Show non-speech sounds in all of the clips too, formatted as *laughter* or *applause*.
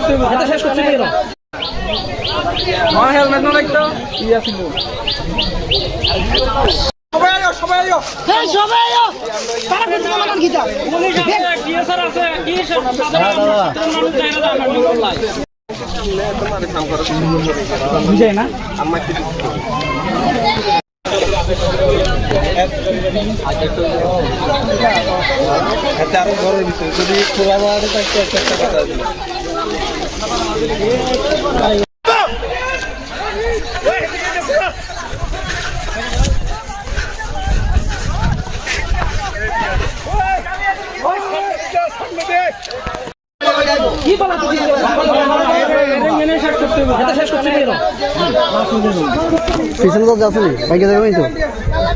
করতে হবে। এটা শেষ করতে হবে আমার হেলমেট না লাগতো ইয়া ছিল। সবাই আয়ো সবাই আয়ো। হ্যাঁ সবাই আয়ো। তারা কিন্তু আমার গীতা ডিএসআর আছে কি সাধারণ মানুষ যায় না আমরা বুঝাই না? আরও ঘরের ভিতরে যদি খোলা থাকতে একটা কথা কি বলা হবে পিছনে তো যাচ্ছি বাইকে যাবেন তো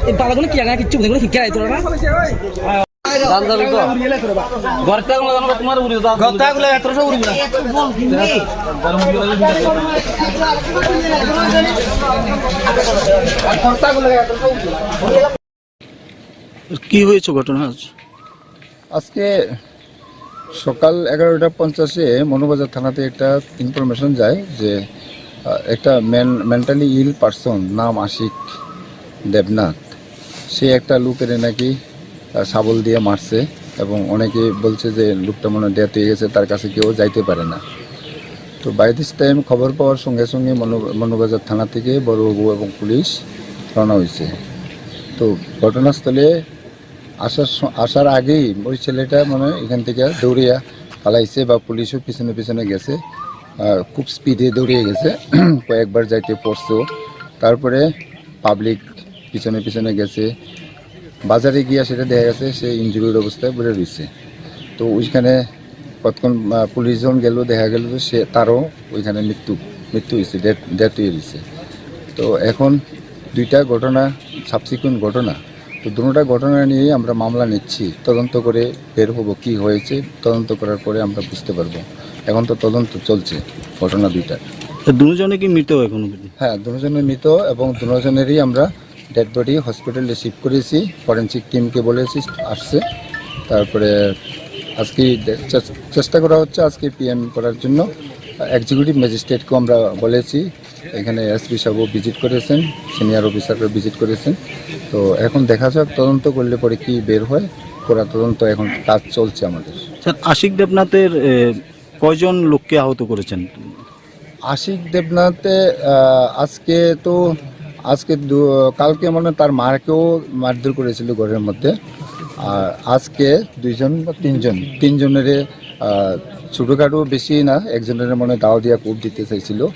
এই বালাগুলো কি আগে কিচ্ছু দেখুন শিক্ষা না। দাম যাবে তো কথাগুলো এতশো উড়বি না। কি হয়েছে ঘটনা আজ? আজকে সকাল এগারোটা পঞ্চাশে মনোবাজার থানাতে একটা ইনফরমেশন যায় যে একটা মেন্টালি ইল পার্সন নাম আশিক দেবনাথ। সে একটা লোকের নাকি শাবল দিয়ে মারছে এবং অনেকে বলছে যে লোকটা মনে ডেথ হয়ে গেছে, তার কাছে কেউ যাইতে পারে না। তো বাই দিস টাইম খবর পাওয়ার সঙ্গে সঙ্গে মনো- মনোবাজার থানা থেকে বড়বাবু এবং পুলিশ রওনা হয়েছে। তো ঘটনাস্থলে আসার আসার আগেই ওই ছেলেটা মানে এখান থেকে দৌড়িয়া পালাইছে বা পুলিশও পিছনে পিছনে গেছে খুব স্পিডে দৌড়িয়ে গেছে। *clears throat* কয়েকবার যাইতে পড়ছেও তারপরে পাবলিক পিছনে পিছনে গেছে। বাজারে গিয়া সেটা দেখা গেছে সে ইঞ্জুরির অবস্থায় পড়ে রয়েছে। তো ওইখানে কতক্ষণ আহ, পুলিশ যখন গেল দেখা গেল যে সে তারও ওইখানে মৃত্যু মৃত্যু হয়েছে ডেথ ডেথ হয়ে গেছে। তো এখন দুইটা ঘটনা সাবসিকুয়েন্ট ঘটনা তো দুটোটা ঘটনা নিয়েই আমরা মামলা নিচ্ছি। তদন্ত করে বের হব কি হয়েছে তদন্ত করার পরে আমরা বুঝতে পারব। এখন তো তদন্ত চলছে ঘটনা দুইটা দুজনে কি মৃত এখন? হ্যাঁ দুজনের মৃত এবং দুজনেরই আমরা ডেড বডি হসপিটালে শিফট করেছি ফরেন্সিক টিমকে বলেছি আসছে। তারপরে আজকে চেষ্টা করা হচ্ছে আজকে পিএম করার জন্য। এক্সিকিউটিভ ম্যাজিস্ট্রেটকেও আমরা বলেছি এখানে এসপি সাহেবও ভিজিট করেছেন সিনিয়র অফিসাররা ভিজিট করেছেন। তো এখন দেখা যাক তদন্ত করলে পরে কি বের হয়। করা তদন্ত এখন কাজ চলছে আমাদের। স্যার আশিক দেবনাথের কয়জন লোককে আহত করেছেন? আশিক দেবনাথে আজকে তো আজকে দু- কালকে মানে তার মারকেও মারধর করেছিল ঘরের মধ্যে। আর আজকে দুইজন বা তিনজন তিনজনের ছোটোখাটো বেশি না একজনের মনে দাও দিয়া কূপ দিতে চাইছিল।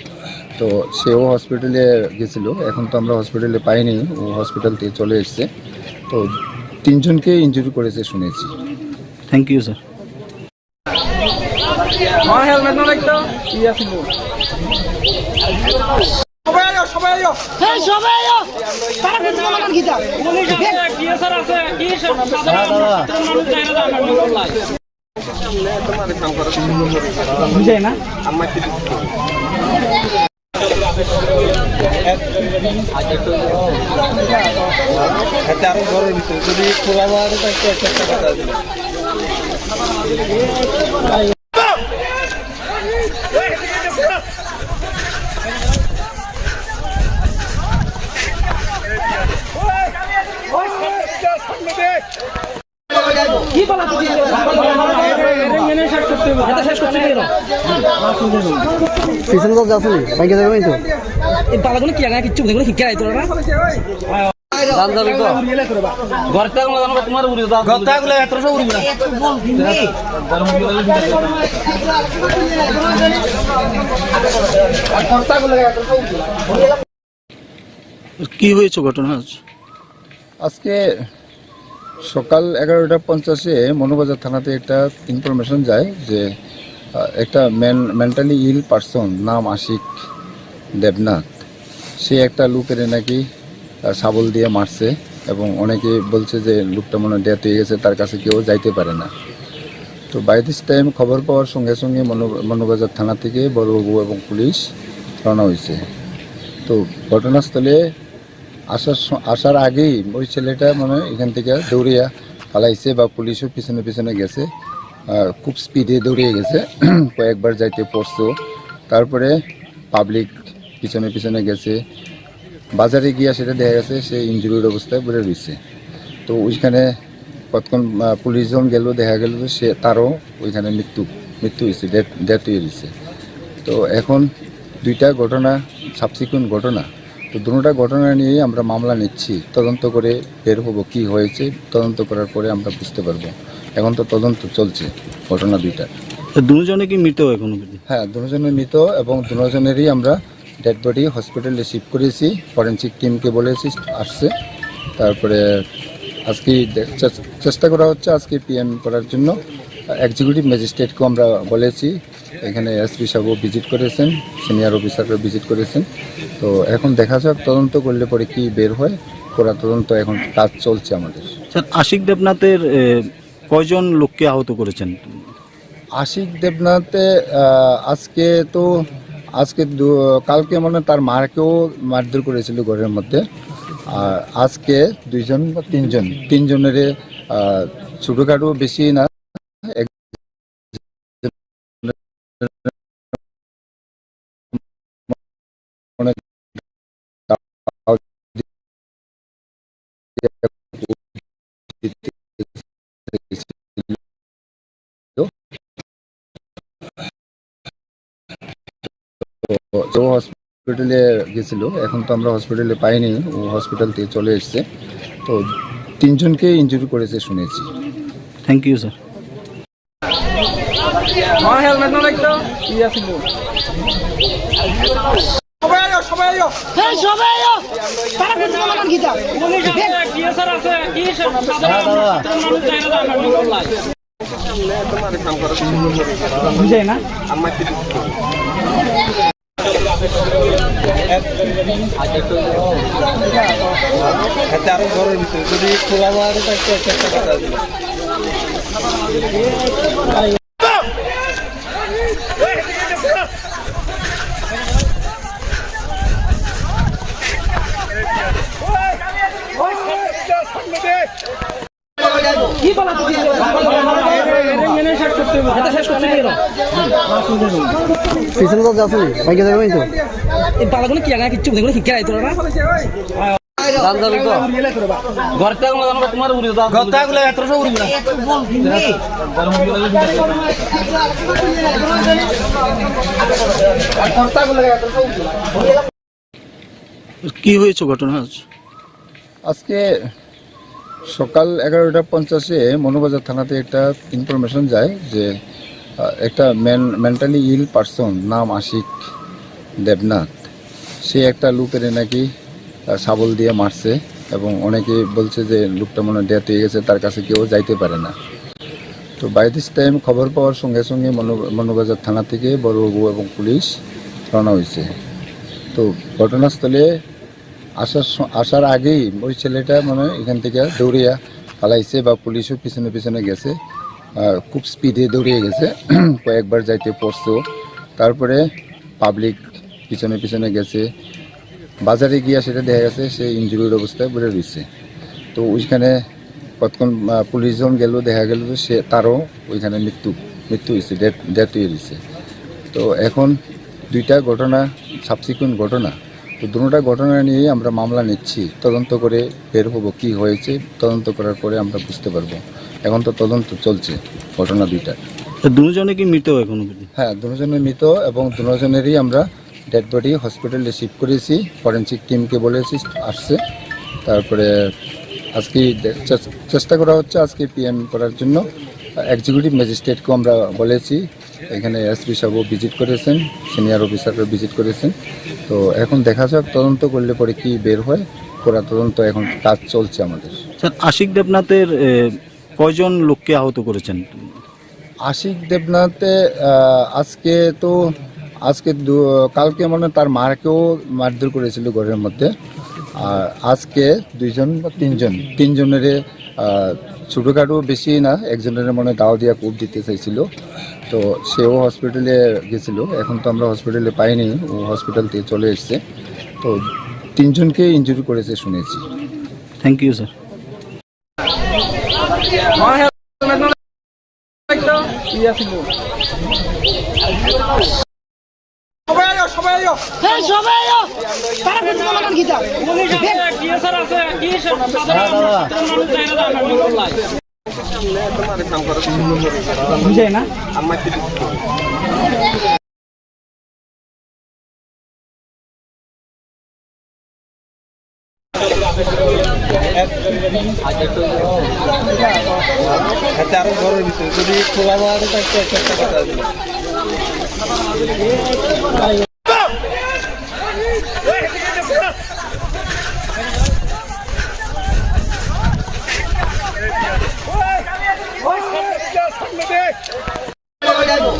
তো সেও হসপিটালে গেছিল। এখন তো আমরা হসপিটালে পাইনি ও হসপিটাল থেকে চলে এসছে। তো তিনজনকে ইনজুরি করেছে শুনেছি। থ্যাংক ইউ স্যার হেলমেট না যদি খোলা দিল কি বলা তুই মেনে শেষ করতে হবে এটা শেষ করতে হবে পিছনে তো যাচ্ছি বাইকে যাবেন তো? এই বালাগুলো কি আগে কিচ্ছু দেখুন শিক্ষা আইতো না? দাম যাবে তো। কথাগুলো এতশো উড়বি না কি হয়েছে ঘটনা আজ? আজকে সকাল এগারোটা পঞ্চাশে মনোবাজার থানাতে একটা ইনফরমেশন যায় যে একটা মেন্টালি ইল পারসন নাম আশিক দেবনাথ। সে একটা লোকের নাকি শাবল দিয়ে মারছে এবং অনেকে বলছে যে লোকটা মনে ডেথ হয়ে গেছে, তার কাছে কেউ যাইতে পারে না। তো বাই দিস টাইম খবর পাওয়ার সঙ্গে সঙ্গে মনো- মনোবাজার থানা থেকে বড়বাবু এবং পুলিশ রওনা হয়েছে তো ঘটনাস্থলে আসার আসার আগেই ওই ছেলেটা মানে এখান থেকে দৌড়িয়া পালাইছে বা পুলিশও পিছনে পিছনে গেছে। খুব স্পিডে দৌড়িয়ে গেছে। *clears throat* কয়েকবার যাইতে পড়ছো তারপরে পাবলিক পিছনে পিছনে গেছে। বাজারে গিয়া সেটা দেখা গেছে, সে ইঞ্জুরির অবস্থায় পড়ে রয়েছে। তো ওইখানে কতক্ষণ পুলিশজন পুলিশ গেল, দেখা গেল সে, তারও ওইখানে মৃত্যু মৃত্যু হয়েছে ডেথ ডেথ হয়ে গেছে। তো এখন দুইটা ঘটনা সাবসিকুয়েন্ট ঘটনা। তো দুটোটা ঘটনা নিয়েই আমরা মামলা নিচ্ছি। তদন্ত করে বের হব, কি হয়েছে, তদন্ত করার পরে আমরা বুঝতে পারব। এখন তো তদন্ত চলছে ঘটনা দুইটা। দুজনে কি মৃত এখনও? হ্যাঁ দুজনের মৃত এবং দুজনেরই আমরা ডেড বডি হসপিটালে শিফট করেছি ফরেন্সিক টিমকে বলেছি আসছে। তারপরে আজকে চেষ্টা করা হচ্ছে আজকে পিএম করার জন্য। এক্সিকিউটিভ ম্যাজিস্ট্রেটকেও আমরা বলেছি এখানে এসপি সাহেবও ভিজিট করেছেন সিনিয়র অফিসাররা ভিজিট করেছেন। তো এখন দেখা যাক তদন্ত করলে পরে কি বের হয় করা তদন্ত এখন কাজ চলছে আমাদের। স্যার আশিক দেবনাথের কয়জন লোককে আহত করেছেন? আশিক দেবনাথে আজকে তো, আজকে কালকে মানে তার মারকেও মারধর করেছিল ঘরের মধ্যে। আর আজকে দুইজন বা তিনজন, তিনজনের ছোটোখাটো বেশি না। ও হসপিটালে গেছিল। এখন তো আমরা হসপিটালে পাইনি ও হসপিটাল থেকে চলে এসেছে। তো তিনজনকে ইনজুরি করেছে শুনেছি। থ্যাংক ইউ স্যার বুঝাই না? হাতে আরও কি বলা তুই এটা শেষ করতে গেল পিছনে তো যাচ্ছি বাইকে যাবে তো পালাগুলো কি আগে কিচ্ছু আইতো না কি হয়েছে ঘটনা আজ? আজকে সকাল এগারোটা পঞ্চাশে মনোবাজার থানাতে একটা ইনফরমেশন যায় যে একটা মেন মেন্টালি ইল পারসন নাম আশিক দেবনাথ। সে একটা লোকের নাকি সাবল দিয়ে মারছে এবং অনেকে বলছে যে লোকটা মনে ডেথ হয়ে গেছে, তার কাছে কেউ যাইতে পারে না। তো বাই দিস টাইম খবর পাওয়ার সঙ্গে সঙ্গে মনো- মনোবাজার থানা থেকে বড়বাবু এবং পুলিশ রওনা হয়েছে। তো ঘটনাস্থলে আসার আসার আগেই ওই ছেলেটা মানে এখান থেকে দৌড়িয়া পালাইছে বা পুলিশও পিছনে পিছনে গেছে। খুব স্পিডে দৌড়িয়ে গেছে। *clears throat* কয়েকবার যাইতে পড়ছো তারপরে পাবলিক পিছনে পিছনে গেছে। বাজারে গিয়া সেটা দেখা গেছে, সে ইঞ্জুরির অবস্থায় পড়ে রয়েছে। তো ওইখানে কতক্ষণ পুলিশজন পুলিশ গেল, দেখা গেল সে, তারও ওইখানে মৃত্যু মৃত্যু হয়েছে ডেথ ডেথ হয়ে তো এখন দুইটা ঘটনা সাবসিকুয়েন্ট ঘটনা। তো দুটোটা ঘটনা নিয়েই আমরা মামলা নিচ্ছি। তদন্ত করে বের হব কি হয়েছে। তদন্ত করার পরে আমরা বুঝতে পারব। এখন তো তদন্ত চলছে ঘটনা দুইটা দুজনে কি মৃত এখনও? হ্যাঁ দুজনের মৃত এবং দুজনেরই আমরা ডেড বডি হসপিটালে শিফট করেছি। ফরেন্সিক টিমকে বলেছি আসছে। তারপরে আজকে চেষ্টা করা হচ্ছে আজকে পিএম করার জন্য। এক্সিকিউটিভ ম্যাজিস্ট্রেটকেও আমরা বলেছি এখানে এসপি সাহেবও ভিজিট করেছেন সিনিয়র অফিসাররা ভিজিট করেছেন। তো এখন দেখা যাক তদন্ত করলে পরে কি বের হয়। করা তদন্ত এখন কাজ চলছে আমাদের। স্যার আশিক দেবনাথের কয়জন লোককে আহত করেছেন? আশিক দেবনাথে আজকে তো আজকে কালকে মানে তার মারকেও মারধর করেছিল ঘরের মধ্যে। আর আজকে দুইজন বা তিনজন তিনজনের ছোটোখাটো বেশি না একজনের মনে দাও দিয়া কূপ দিতে চাইছিল। তো সেও হসপিটালে গেছিল। এখন তো আমরা হসপিটালে পাইনি ও হসপিটাল থেকে চলে এসছে। তো তিনজনকে ইনজুরি করেছে শুনেছি। থ্যাংক ইউ স্যার কি আছিল আয়ো সবাই সবাই আয়ো তারা কিন্তু লাগান কি দাও বুঝাই না? হাতে আরও ঘরের ভিতরে যদি খোলা মাঠে থাকতো একটা কথা ছিল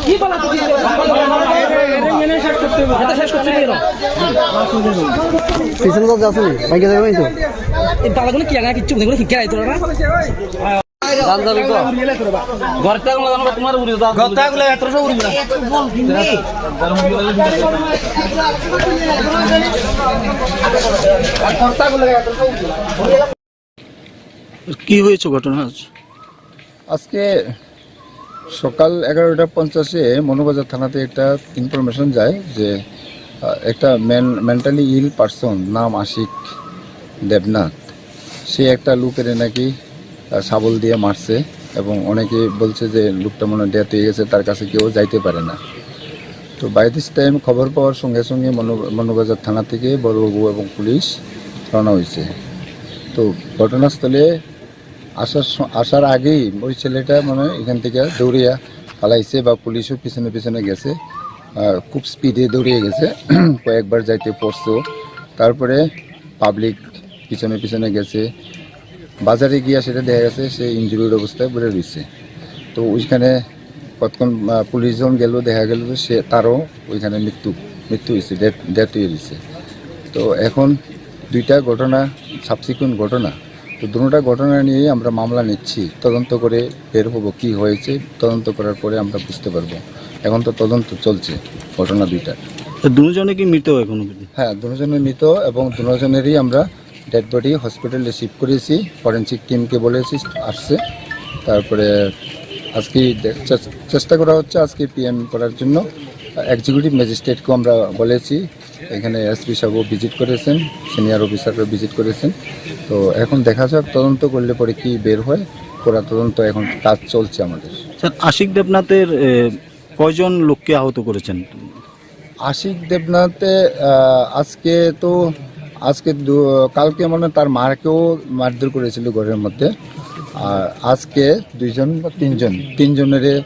কি বলা তুই এটা শেষ করতে দিও বাইকে যাবেন তো কি আগে কিচ্ছু শিক্ষা আইতো না কি হয়েছে ঘটনা আজকে সকাল এগারোটা পঞ্চাশে মনোবাজার থানাতে একটা ইনফরমেশন যায় যে একটা মেন মেন্টালি ইল পারসন নাম আশিক দেবনাথ। সে একটা লোকের নাকি সাবল দিয়ে মারছে এবং অনেকে বলছে যে লোকটা মনে ডেথ হয়ে গেছে, তার কাছে কেউ যাইতে পারে না। তো বাই দিস টাইম খবর পাওয়ার সঙ্গে সঙ্গে মনো- মনোবাজার থানা থেকে বড়বাবু এবং পুলিশ রওনা হয়েছে। তো ঘটনাস্থলে আসার আসার আগেই ওই ছেলেটা মানে এখান থেকে দৌড়িয়া পালাইছে বা পুলিশও পিছনে পিছনে গেছে। খুব স্পিডে দৌড়িয়ে গেছে। *clears throat* কয়েকবার যাইতে পড়ছো তারপরে পাবলিক পিছনে পিছনে গেছে। বাজারে গিয়া সেটা দেখা গেছে সে ইঞ্জুরির অবস্থায় পড়ে রয়েছে। তো ওইখানে কতক্ষণ আহ, পুলিশ যখন গেল দেখা গেল সে তারও ওইখানে মৃত্যু মৃত্যু হয়েছে ডেথ ডেথ হয়ে গেছে। তো এখন দুইটা ঘটনা সাবসিকুয়েন্ট ঘটনা। তো দুটোটা ঘটনা নিয়েই আমরা মামলা নিচ্ছি। তদন্ত করে বের হব কি হয়েছে তদন্ত করার পরে আমরা বুঝতে পারব। এখন তো তদন্ত চলছে ঘটনা দুইটা। তা দুজনে কি মৃত এখনও? হ্যাঁ দুজনের মৃত এবং দুজনেরই আমরা ডেড বডি হসপিটালে শিফট করেছি ফরেন্সিক টিমকে বলেছি আসছে। তারপরে আজকে চেষ্টা করা হচ্ছে আজকে পিএম করার জন্য। এক্সিকিউটিভ ম্যাজিস্ট্রেটকেও আমরা বলেছি এখানে এসপি সাহেবও ভিজিট করেছেন সিনিয়র অফিসারও ভিজিট করেছেন। তো এখন দেখা যাক তদন্ত করলে পরে কি বের হয় করা তদন্ত এখন কাজ চলছে আমাদের। স্যার আশিক দেবনাথের কয়জন লোককে আহত করেছেন? আশিক দেবনাথে আজকে তো, আজকে কালকে মানে তার মাকেও মারধর করেছিল ঘরের মধ্যে। আর আজকে দুইজন বা তিনজন তিনজনের